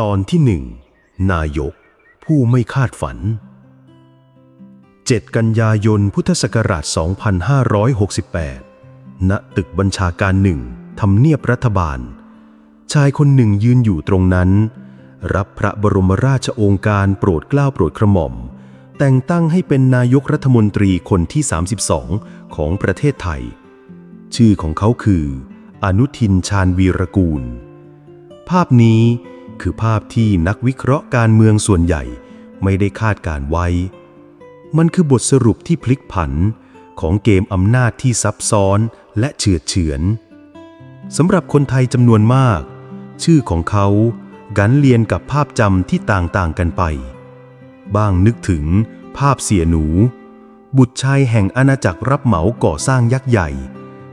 ตอนที่หนึ่งนายก ผู้ไม่คาดฝัน 7 กันยายนพุทธศักราช 2568 ณ ตึกบัญชาการหนึ่งทำเนียบรัฐบาล ชายคนหนึ่งยืนอยู่ตรงนั้น รับพระบรมราชโองการโปรดเกล้าโปรดกระหม่อม แต่งตั้งให้เป็นนายกรัฐมนตรีคนที่ 32 ของประเทศไทย ชื่อของเขาคือ อนุทินชาญวีรกูล ภาพนี้ คือภาพที่นักวิเคราะห์การเมืองส่วนใหญ่ ไม่ได้คาดการไว้ มันคือบทสรุปที่พลิกผัน ของเกมอำนาจที่ซับซ้อนและเฉือดเฉือนสำหรับคนไทยจำนวนมาก ชื่อของเขากันเรียนกับภาพจำที่ต่างๆกันไป บ้างนึกถึงภาพเสียหนู บุตรชายแห่งอาณาจักรรับเหมาก่อสร้างยักษ์ใหญ่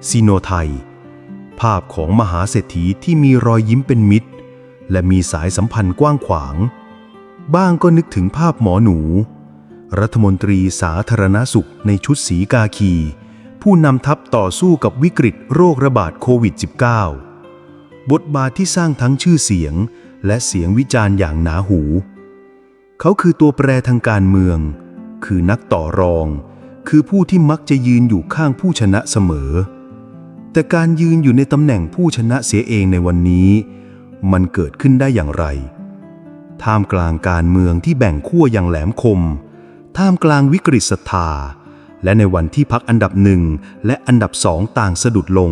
ซีโนไทย ภาพของมหาเศรษฐีที่มีรอยยิ้มเป็นมิตร และมีสายสัมพันธ์กว้างขวาง บ้างก็นึกถึงภาพหมอหนู รัฐมนตรีสาธารณสุขในชุดสีกาคี ผู้นำทัพต่อสู้กับวิกฤตโรคระบาดโควิด -19 บทบาทที่สร้างทั้งชื่อเสียงและเสียงวิจารณ์อย่างหนาหู เขาคือตัวแปรทางการเมือง คือนักต่อรอง คือผู้ที่มักจะยืนอยู่ข้างผู้ชนะเสมอ แต่การยืนอยู่ในตำแหน่งผู้ชนะเสียเองในวันนี้ มันเกิดขึ้นได้อย่างไร ท่ามกลางการเมืองที่แบ่งขั้วอย่างแหลมคม ท่ามกลางวิกฤตศรัทธา และในวันที่พักอันดับหนึ่งและอันดับสองต่างสะดุดลง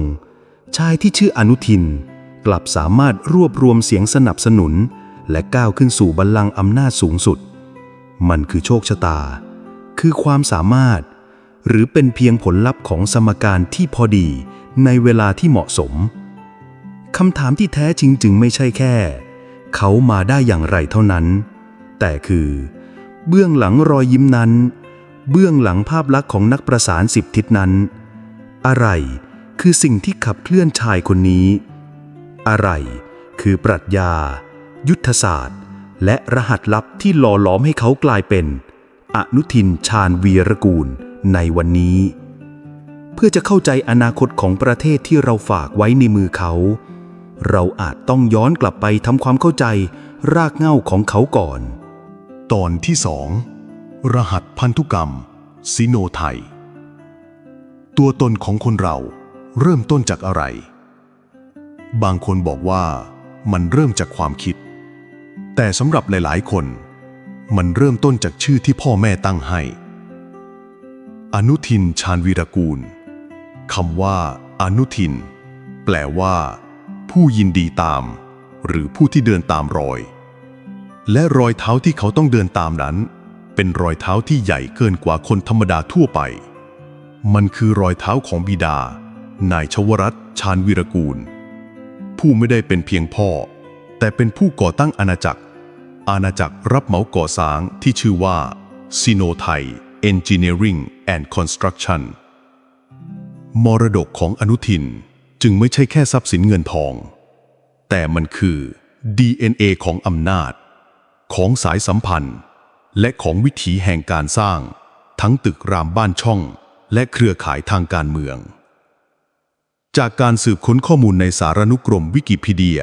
ชายที่ชื่ออนุทิน กลับสามารถรวบรวมเสียงสนับสนุน และก้าวขึ้นสู่บัลลังก์อำนาจสูงสุด มันคือโชคชะตา คือความสามารถ หรือเป็นเพียงผลลัพธ์ของสมการที่พอดีในเวลาที่เหมาะสม คำถามที่แท้จริงจึงไม่ใช่แค่ เขามาได้อย่างไรเท่านั้น แต่คือ เบื้องหลังรอยยิ้มนั้น เบื้องหลังภาพลักษณ์ของนักประสานสิบทิศนั้น อะไรคือสิ่งที่ขับเคลื่อนชายคนนี้ อะไรคือปรัชญา ยุทธศาสตร์ และรหัสลับที่หล่อหลอมให้เขากลายเป็น อนุทินชาญวีรกูลในวันนี้ เพื่อจะเข้าใจอนาคตของประเทศที่เราฝากไว้ในมือเขา เราอาจต้องย้อนกลับไปทำความเข้าใจรากเหง้าของเขาก่อน ตอนที่สองรหัสพันธุกรรมซิโนไทย ตัวตนของคนเราเริ่มต้นจากอะไร บางคนบอกว่ามันเริ่มจากความคิด แต่สำหรับหลาย ๆ คน มันเริ่มต้นจากชื่อที่พ่อแม่ตั้งให้ อนุทินชาญวีรกูลคำว่า อนุทิน แปลว่า ผู้ยินดีตาม หรือผู้ที่เดินตามรอย และรอยเท้าที่เขาต้องเดินตามนั้น เป็นรอยเท้าที่ใหญ่เกินกว่าคนธรรมดาทั่วไป มันคือรอยเท้าของบิดา นายชวรัตน์ชาญวีรกูล ผู้ไม่ได้เป็นเพียงพ่อ แต่เป็นผู้ก่อตั้งอาณาจักร อาณาจักรรับเหมาก่อสร้างที่ชื่อว่าซิโนไทย Engineering and Construction มรดกของอนุทิน จึงไม่ใช่แค่ทรัพย์สินเงินทอง แต่มันคือ DNA ของอำนาจ ของสายสัมพันธ์ และของวิถีแห่งการสร้าง ทั้งตึกรามบ้านช่อง และเครือข่ายทางการเมือง จากการสืบค้นข้อมูลในสารนุกรมวิกิพีเดีย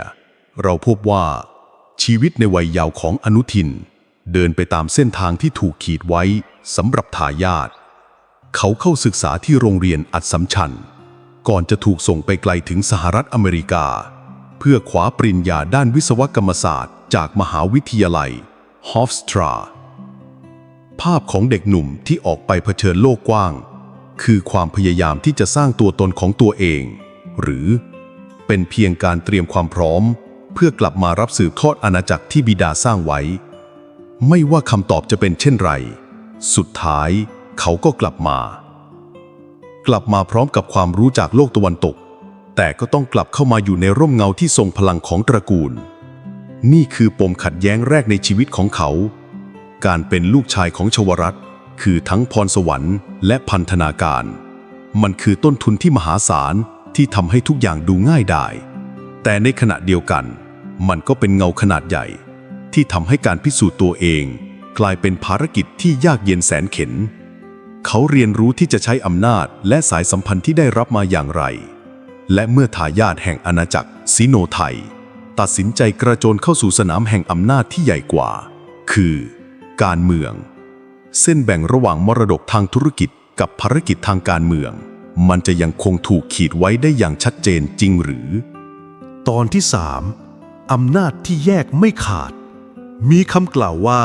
เราพบว่า ชีวิตในวัยเยาว์ของอนุทิน เดินไปตามเส้นทางที่ถูกขีดไว้สำหรับทายาทเขาเข้าศึกษาที่โรงเรียนอัดสัมชัญ ก่อนจะถูกส่งไปไกลถึงสหรัฐอเมริกา เพื่อขวาปริญญาด้านวิศวกรรมศาสตร์จากมหาวิทยาลัยฮอฟสตราภาพของเด็กหนุ่มที่ออกไปเผชิญโลกกว้าง คือความพยายามที่จะสร้างตัวตนของตัวเอง หรือเป็นเพียงการเตรียมความพร้อม เพื่อกลับมารับสืบทอดอาณาจักรที่บิดาสร้างไว้ ไม่ว่าคำตอบจะเป็นเช่นไร สุดท้ายเขาก็กลับมา กลับมาพร้อมกับความรู้จากโลกตะวันตก แต่ก็ต้องกลับเข้ามาอยู่ในร่มเงาที่ทรงพลังของตระกูล นี่คือปมขัดแย้งแรกในชีวิตของเขา การเป็นลูกชายของชวรัตคือทั้งพรสวรรค์และพันธนาการ มันคือต้นทุนที่มหาศาลที่ทำให้ทุกอย่างดูง่ายได้แต่ในขณะเดียวกัน มันก็เป็นเงาขนาดใหญ่ ที่ทำให้การพิสูจน์ตัวเอง กลายเป็นภารกิจที่ยากเย็นแสนเข็ญ เขาเรียนรู้ที่จะใช้อำนาจและสายสัมพันธ์ที่ได้รับมาอย่างไร และเมื่อทายาทแห่งอาณาจักรซิโนไทย ตัดสินใจกระโจนเข้าสู่สนามแห่งอำนาจที่ใหญ่กว่า คือ การเมือง เส้นแบ่งระหว่างมรดกทางธุรกิจกับภารกิจทางการเมือง มันจะยังคงถูกขีดไว้ได้อย่างชัดเจนจริงหรือ ตอนที่สามอำนาจที่แยกไม่ขาด มีคำกล่าวว่า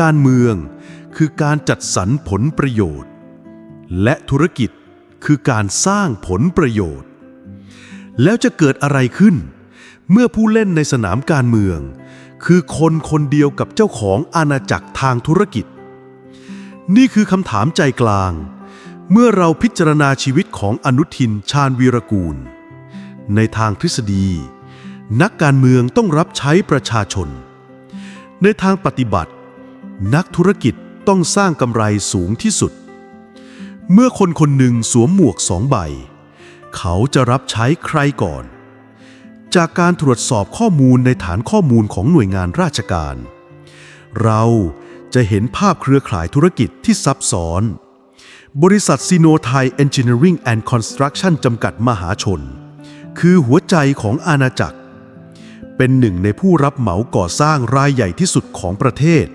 การเมือง คือการจัดสรรผลประโยชน์ และธุรกิจคือการสร้างผลประโยชน์ แล้วจะเกิดอะไรขึ้น เมื่อผู้เล่นในสนามการเมือง คือคนคนเดียวกับเจ้าของอาณาจักรทางธุรกิจ นี่คือคำถามใจกลาง เมื่อเราพิจารณาชีวิตของอนุทินชาญวีรกูล ในทางทฤษฎี นักการเมืองต้องรับใช้ประชาชน ในทางปฏิบัติ นักธุรกิจ ต้องสร้างกำไรสูงที่สุด เมื่อคนคนหนึ่งสวมหมวกสองใบ เขาจะรับใช้ใครก่อน จากการตรวจสอบข้อมูลในฐานข้อมูลของหน่วยงานราชการ เราจะเห็นภาพเครือข่ายธุรกิจที่ซับซ้อน บริษัทซีโนไทย Engineering and Construction จำกัดมหาชน คือหัวใจของอาณาจักร เป็นหนึ่งในผู้รับเหมาก่อสร้างรายใหญ่ที่สุดของประเทศ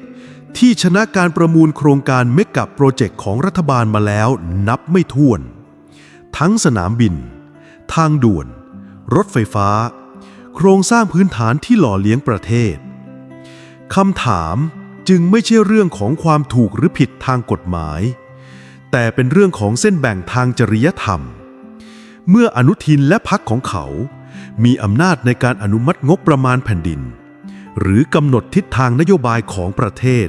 ที่ชนะการประมูลโครงการเมกะโปรเจกต์ของรัฐบาลมาแล้วนับไม่ถ้วน ทั้งสนามบิน ทางด่วน รถไฟฟ้า โครงสร้างพื้นฐานที่หล่อเลี้ยงประเทศคำถามจึงไม่ใช่เรื่องของความถูกหรือผิดทางกฎหมาย แต่เป็นเรื่องของเส้นแบ่งทางจริยธรรม เมื่ออนุทินและพักของเขา มีอำนาจในการอนุมัติงบประมาณแผ่นดิน หรือกำหนดทิศทางนโยบายของประเทศ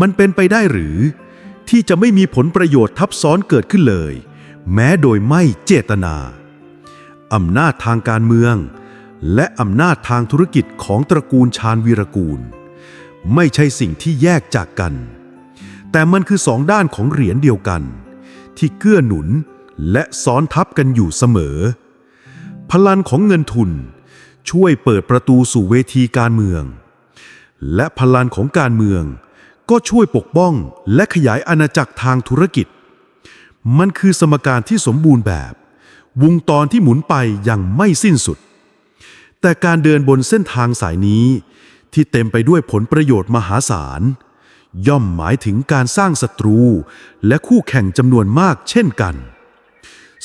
มันเป็นไปได้หรือ ที่จะไม่มีผลประโยชน์ทับซ้อนเกิดขึ้นเลย แม้โดยไม่เจตนา อำนาจทางการเมือง และอำนาจทางธุรกิจของตระกูลชาญวีรกูล ไม่ใช่สิ่งที่แยกจากกัน แต่มันคือสองด้านของเหรียญเดียวกัน ที่เกื้อหนุนและซ้อนทับกันอยู่เสมอ พลังของเงินทุนช่วยเปิดประตูสู่เวทีการเมือง และพลังของการเมือง ก็ช่วยปกป้องและขยายอาณาจักรทางธุรกิจ มันคือสมการที่สมบูรณ์แบบ วงตอนที่หมุนไปยังไม่สิ้นสุด แต่การเดินบนเส้นทางสายนี้ ที่เต็มไปด้วยผลประโยชน์มหาศาล ย่อมหมายถึงการสร้างศัตรู และคู่แข่งจำนวนมากเช่นกัน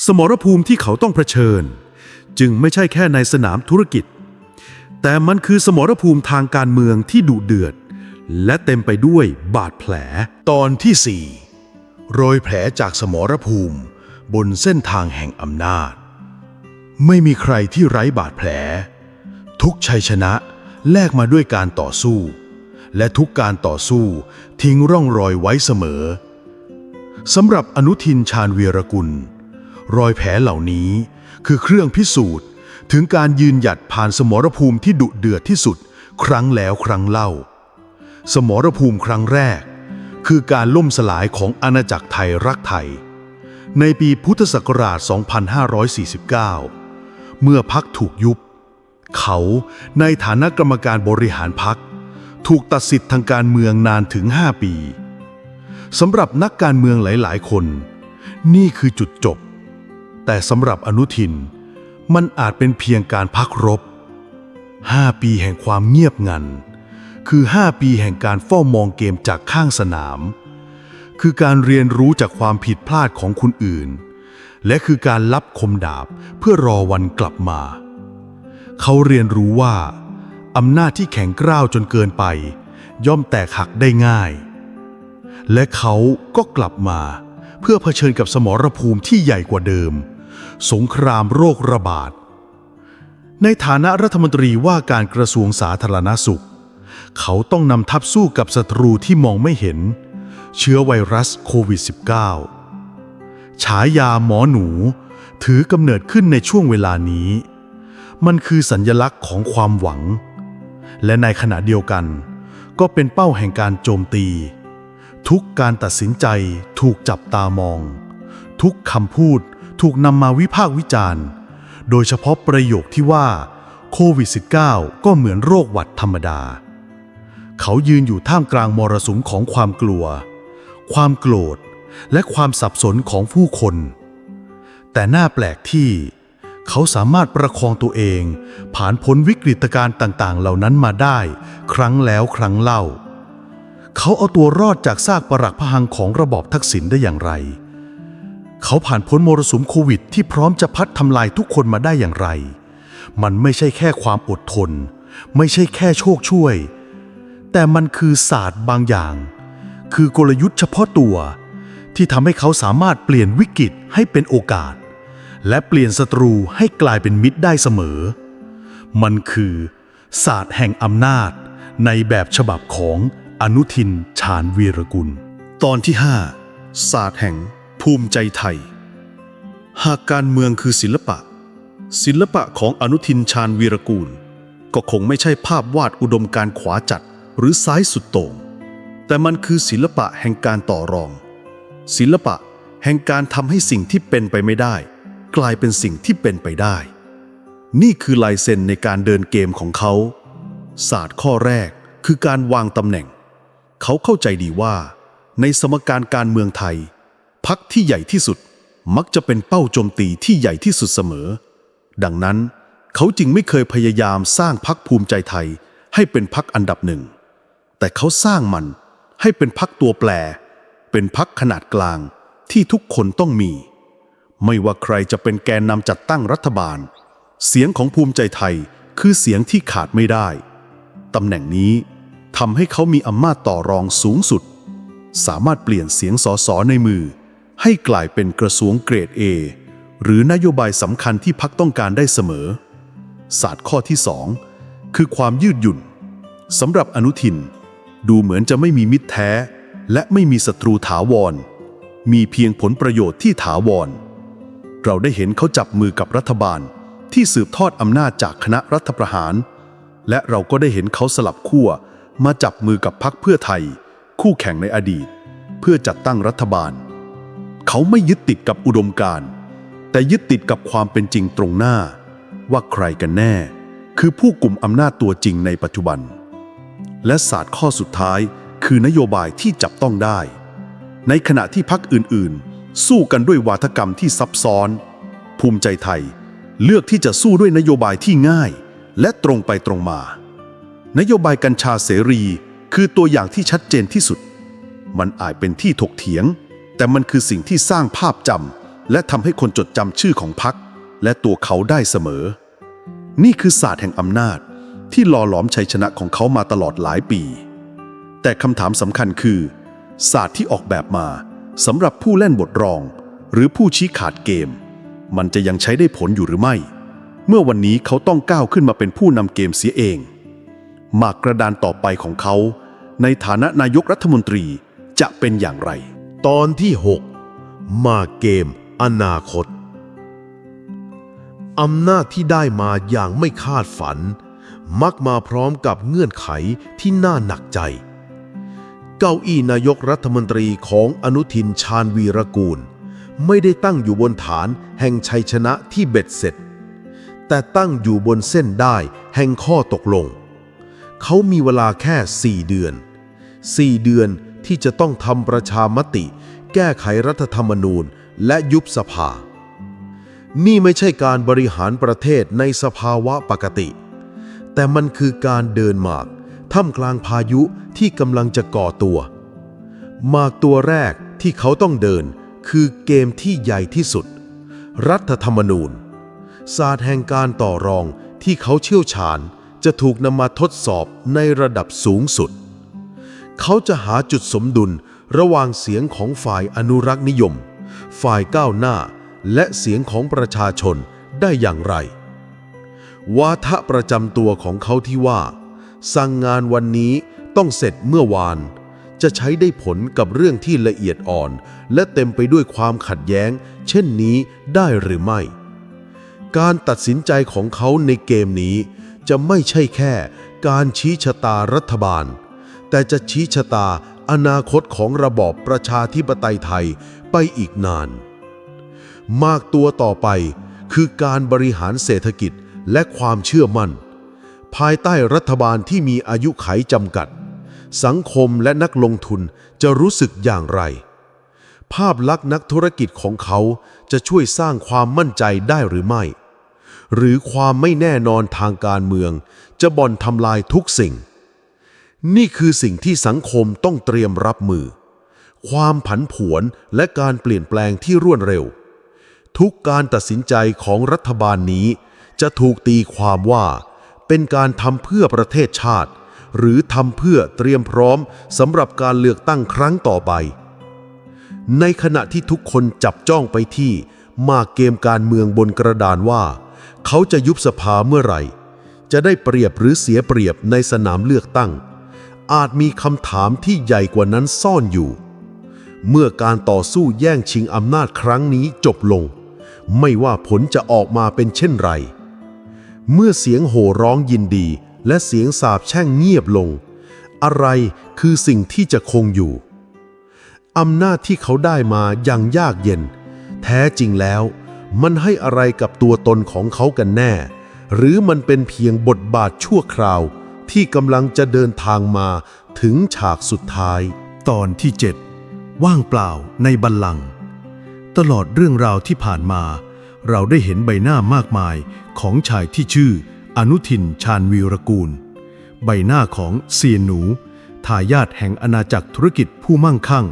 สมรภูมิที่เขาต้องเผชิญ จึงไม่ใช่แค่ในสนามธุรกิจ แต่มันคือสมรภูมิทางการเมืองที่ดุเดือด และเต็มไปด้วยบาดแผล ตอนที่4โรยแผลจากสมรภูมิ บนเส้นทางแห่งอำนาจ ไม่มีใครที่ไร้บาดแผล ทุกชัยชนะแลกมาด้วยการต่อสู้ และทุกการต่อสู้ทิ้งร่องรอยไว้เสมอสำหรับอนุทินชาญเวีรกุล รอยแผลเหล่านี้คือเครื่องพิสูจน์ ถึงการยืนหยัดผ่านสมรภูมิที่ดุเดือดที่สุด ครั้งแล้วครั้งเล่า สมรภูมิครั้งแรก คือการล่มสลายของอาณาจักรไทยรักไทย ในปีพุทธศักราช 2549 เมื่อพักถูกยุบ เขาในฐานะกรรมการบริหารพัก ถูกตัดสิทธิ์ทางการเมืองนานถึง 5 ปีสำหรับนักการเมืองหลาย ๆ คน นี่คือจุดจบ แต่สำหรับอนุทิน มันอาจเป็นเพียงการพักรบ 5 ปีแห่งความเงียบงัน คือ 5 ปีแห่งการเฝ้ามองเกมจากข้างสนาม คือการเรียนรู้จากความผิดพลาดของคนอื่น และคือการรับคมดาบเพื่อรอวันกลับมา เขาเรียนรู้ว่าอำนาจที่แข็งกร้าวจนเกินไป ย่อมแตกหักได้ง่าย และเขาก็กลับมา เพื่อเผชิญกับสมรภูมิที่ใหญ่กว่าเดิม สงครามโรคระบาด ในฐานะรัฐมนตรีว่าการกระทรวงสาธารณสุข เขาต้องนำทัพสู้กับศัตรูที่มองไม่เห็น เชื้อไวรัสโควิด -19 ฉายาหมอหนู ถือกำเนิดขึ้นในช่วงเวลานี้ มันคือสัญญลักษณ์ของความหวัง และในขณะเดียวกัน ก็เป็นเป้าแห่งการโจมตี ทุกการตัดสินใจถูกจับตามอง ทุกคำพูดถูกนำมาวิพากษ์วิจารณ์ โดยเฉพาะประโยคที่ว่าโควิด -19 ก็เหมือนโรคหวัดธรรมดา เขายืนอยู่ท่ามกลางมรสุมของความกลัว ความโกรธ และความสับสนของผู้คน แต่น่าแปลกที่ เขาสามารถประคองตัวเอง ผ่านพ้นวิกฤตการณ์ต่างๆ เหล่านั้นมาได้ ครั้งแล้วครั้งเล่า เขาเอาตัวรอดจากซากปรักพหังของระบอบทักษิณได้อย่างไร เขาผ่านพ้นมรสุมโควิด ที่พร้อมจะพัดทำลายทุกคนมาได้อย่างไร มันไม่ใช่แค่ความอดทน ไม่ใช่แค่โชคช่วย แต่มันคือศาสตร์บางอย่าง คือกลยุทธ์เฉพาะตัว ที่ทำให้เขาสามารถเปลี่ยนวิกฤตให้เป็นโอกาส และเปลี่ยนศัตรูให้กลายเป็นมิตรได้เสมอ มันคือศาสตร์แห่งอำนาจในแบบฉบับของอนุทินชาญวีรกุล ตอนที่ 5 ศาสตร์แห่งภูมิใจไทย หากการเมืองคือศิลปะ ศิลปะของอนุทินชาญวีรกูล ก็คงไม่ใช่ภาพวาดอุดมการขวาจัด หรือซ้ายสุดโต่งแต่มันคือศิลปะแห่งการต่อรอง ศิลปะแห่งการทำให้สิ่งที่เป็นไปไม่ได้ กลายเป็นสิ่งที่เป็นไปได้ นี่คือลายเซ็นในการเดินเกมของเขา ศาสตร์ข้อแรกคือการวางตำแหน่ง เขาเข้าใจดีว่า ในสมการการเมืองไทย พักที่ใหญ่ที่สุดมักจะเป็นเป้าโจมตีที่ใหญ่ที่สุดเสมอ ดังนั้น เขาจึงไม่เคยพยายามสร้างพักภูมิใจไทยให้เป็นพักอันดับหนึ่ง แต่เขาสร้างมันให้เป็นพักตัวแปร เป็นพักขนาดกลางที่ทุกคนต้องมี ไม่ว่าใครจะเป็นแกนนำจัดตั้งรัฐบาล เสียงของภูมิใจไทยคือเสียงที่ขาดไม่ได้ตำแหน่งนี้ทำให้เขามีอำนาจต่อรองสูงสุด สามารถเปลี่ยนเสียงสอสอในมือ ให้กลายเป็นกระทรวงเกรด A หรือนโยบายสำคัญที่พักต้องการได้เสมอ ศาสตร์ข้อที่สองคือความยืดหยุ่นสำหรับอนุทิน ดูเหมือนจะไม่มีมิตรแท้ และไม่มีศัตรูถาวร มีเพียงผลประโยชน์ที่ถาวร เราได้เห็นเขาจับมือกับรัฐบาลที่สืบทอดอำนาจจากคณะรัฐประหาร และเราก็ได้เห็นเขาสลับขั้วมาจับมือกับพรรคเพื่อไทย คู่แข่งในอดีต เพื่อจัดตั้งรัฐบาล เขาไม่ยึดติดกับอุดมการณ์แต่ยึดติดกับความเป็นจริงตรงหน้า ว่าใครกันแน่ คือผู้กลุ่มอำนาจตัวจริงในปัจจุบัน และศาสตร์ข้อสุดท้าย คือนโยบายที่จับต้องได้ ในขณะที่พักอื่นๆ สู้กันด้วยวาทกรรมที่ซับซ้อน ภูมิใจไทย เลือกที่จะสู้ด้วยนโยบายที่ง่าย และตรงไปตรงมา นโยบายกัญชาเสรี คือตัวอย่างที่ชัดเจนที่สุด มันอาจเป็นที่ถกเถียง แต่มันคือสิ่งที่สร้างภาพจำและทำให้คนจดจำชื่อของพรรคและตัวเขาได้เสมอ นี่คือศาสตร์แห่งอำนาจ ที่หล่อหลอมชัยชนะของเขามาตลอดหลายปี แต่คำถามสำคัญคือ ศาสตร์ที่ออกแบบมาสำหรับผู้เล่นบทรอง หรือผู้ชี้ขาดเกม มันจะยังใช้ได้ผลอยู่หรือไม่ เมื่อวันนี้เขาต้องก้าวขึ้นมาเป็นผู้นำเกมเสียเองหมากกระดานต่อไปของเขา ในฐานะนายกรัฐมนตรีจะเป็นอย่างไร ตอนที่ 6 มาเกม อนาคต อำนาจที่ได้มาอย่างไม่คาดฝัน มักมาพร้อมกับเงื่อนไขที่น่าหนักใจ เก้าอี้นายกรัฐมนตรีของอนุทินชาญวีรกูล ไม่ได้ตั้งอยู่บนฐานแห่งชัยชนะที่เบ็ดเสร็จ แต่ตั้งอยู่บนเส้นได้แห่งข้อตกลง เขามีเวลาแค่ 4 เดือน 4 เดือนที่จะต้องทำประชามติ แก้ไขรัฐธรรมนูญและยุบสภา นี่ไม่ใช่การบริหารประเทศในสภาวะปกติ แต่มันคือการเดินหมากท่ามกลางพายุที่กำลังจะก่อตัว หมากตัวแรกที่เขาต้องเดินคือเกมที่ใหญ่ที่สุด รัฐธรรมนูญ ศาสตร์แห่งการต่อรองที่เขาเชี่ยวชาญจะถูกนำมาทดสอบในระดับสูงสุด เขาจะหาจุดสมดุลระหว่างเสียงของฝ่ายอนุรักษ์นิยม ฝ่ายก้าวหน้า และเสียงของประชาชนได้อย่างไร วาทะประจำตัวของเขาที่ว่า สั่งงานวันนี้ต้องเสร็จเมื่อวาน จะใช้ได้ผลกับเรื่องที่ละเอียดอ่อน และเต็มไปด้วยความขัดแย้ง เช่นนี้ได้หรือไม่ การตัดสินใจของเขาในเกมนี้จะไม่ใช่แค่การชี้ชะตารัฐบาล แต่จะชี้ชะตาอนาคตของระบอบประชาธิปไตยไทยไปอีกนาน มากตัวต่อไปคือการบริหารเศรษฐกิจ และความเชื่อมั่น ภายใต้รัฐบาลที่มีอายุไขจำกัด สังคมและนักลงทุนจะรู้สึกอย่างไร ภาพลักษณ์นักธุรกิจของเขาจะช่วยสร้างความมั่นใจได้หรือไม่ หรือความไม่แน่นอนทางการเมือง จะบ่อนทำลายทุกสิ่ง นี่คือสิ่งที่สังคมต้องเตรียมรับมือ ความผันผวนและการเปลี่ยนแปลงที่รวดเร็ว ทุกการตัดสินใจของรัฐบาลนี้ จะถูกตีความว่าเป็นการทำเพื่อประเทศชาติ หรือทำเพื่อเตรียมพร้อมสำหรับการเลือกตั้งครั้งต่อไป ในขณะที่ทุกคนจับจ้องไปที่มากเกมการเมืองบนกระดานว่า เขาจะยุบสภาเมื่อไหร่ จะได้เปรียบหรือเสียเปรียบในสนามเลือกตั้ง อาจมีคำถามที่ใหญ่กว่านั้นซ่อนอยู่ เมื่อการต่อสู้แย่งชิงอำนาจครั้งนี้จบลง ไม่ว่าผลจะออกมาเป็นเช่นไร เมื่อเสียงโห่ร้องยินดี และเสียงสาบแช่งเงียบลง อะไรคือสิ่งที่จะคงอยู่ อำนาจที่เขาได้มาอย่างยากเย็น แท้จริงแล้ว มันให้อะไรกับตัวตนของเขากันแน่ หรือมันเป็นเพียงบทบาทชั่วคราว ที่กำลังจะเดินทางมาถึงฉากสุดท้าย ตอนที่ 7 ว่างเปล่าในบัลลังก์ตลอดเรื่องราวที่ผ่านมา เราได้เห็นใบหน้ามากมายของชายที่ชื่อ อนุทินชาญวีรกูล ใบหน้าของเซียนหนู ทายาทแห่งอาณาจักรธุรกิจผู้มั่งคั่ง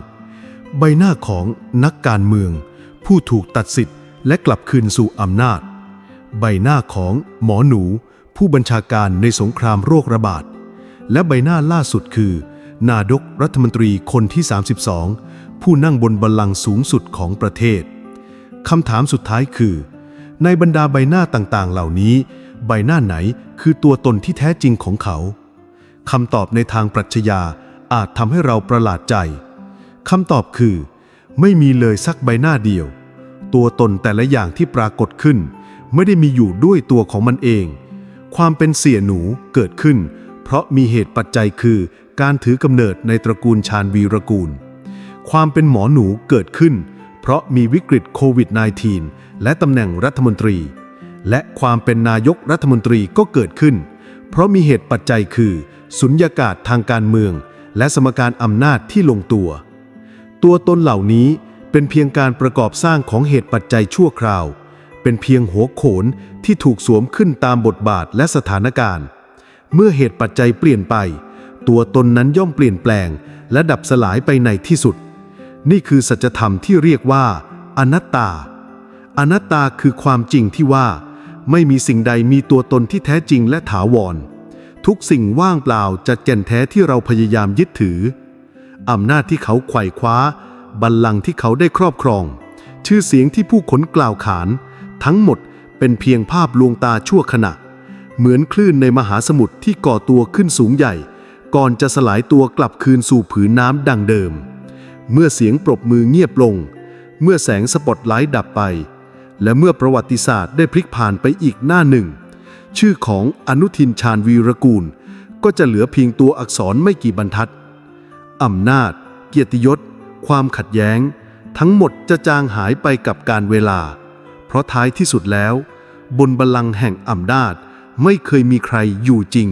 ใบหน้าของนักการเมือง ผู้ถูกตัดสิทธิ์และกลับคืนสู่อำนาจ ใบหน้าของหมอหนู ผู้บัญชาการในสงครามโรคระบาด และใบหน้าล่าสุดคือ นาดกรัฐมนตรีคนที่ 32 ผู้นั่งบนบัลลังก์สูงสุดของประเทศ คำถามสุดท้ายคือ ในบรรดาใบหน้าต่างๆ เหล่านี้ ใบหน้าไหนคือตัวตนที่แท้จริงของเขาคำตอบในทางปรัชญาอาจทำให้เราประหลาดใจคำตอบคือ ไม่มีเลยสักใบหน้าเดียว ตัวตนแต่ละอย่างที่ปรากฏขึ้น ไม่ได้มีอยู่ด้วยตัวของมันเอง ความเป็นเสี่ยหนูเกิดขึ้น เพราะมีเหตุปัจจัยคือการถือกำเนิดในตระกูลชาญวีรกูล ความเป็นหมอหนูเกิดขึ้น เพราะมีวิกฤตโควิด -19 และตำแหน่งรัฐมนตรี และความเป็นนายกรัฐมนตรีก็เกิดขึ้น เพราะมีเหตุปัจจัยคือ สุญญากาศทางการเมือง และสมการอำนาจที่ลงตัว ตัวตนเหล่านี้เป็นเพียงการประกอบสร้างของเหตุปัจจัยชั่วคราว เป็นเพียงหัวโขนที่ถูกสวมขึ้นตามบทบาทและสถานการณ์ เมื่อเหตุปัจจัยเปลี่ยนไป ตัวตนนั้นย่อมเปลี่ยนแปลง และดับสลายไปในที่สุด นี่คือสัจธรรมที่เรียกว่าอนัตตา อนัตตาคือความจริงที่ว่า ไม่มีสิ่งใดมีตัวตนที่แท้จริงและถาวร ทุกสิ่งว่างเปล่าจากแก่นแท้ที่เราพยายามยึดถือ อำนาจที่เขาไขว่คว้า บัลลังก์ที่เขาได้ครอบครอง ชื่อเสียงที่ผู้คนกล่าวขาน ทั้งหมดเป็นเพียงภาพลวงตาชั่วขณะ เหมือนคลื่นในมหาสมุทรที่ก่อตัวขึ้นสูงใหญ่ ก่อนจะสลายตัวกลับคืนสู่ผืนน้ำดังเดิม เมื่อเสียงปรบมือเงียบลง เมื่อแสงสปอตไลท์ดับไป และเมื่อประวัติศาสตร์ได้พลิกผ่านไปอีกหน้าหนึ่ง ชื่อของอนุทินชาญวีรกูล ก็จะเหลือเพียงตัวอักษรไม่กี่บรรทัดอำนาจ เกียรติยศ ความขัดแย้ง ทั้งหมดจะจางหายไปกับการเวลา เพราะท้ายที่สุดแล้ว บนบัลลังก์แห่งอำนาจไม่เคยมีใครอยู่จริง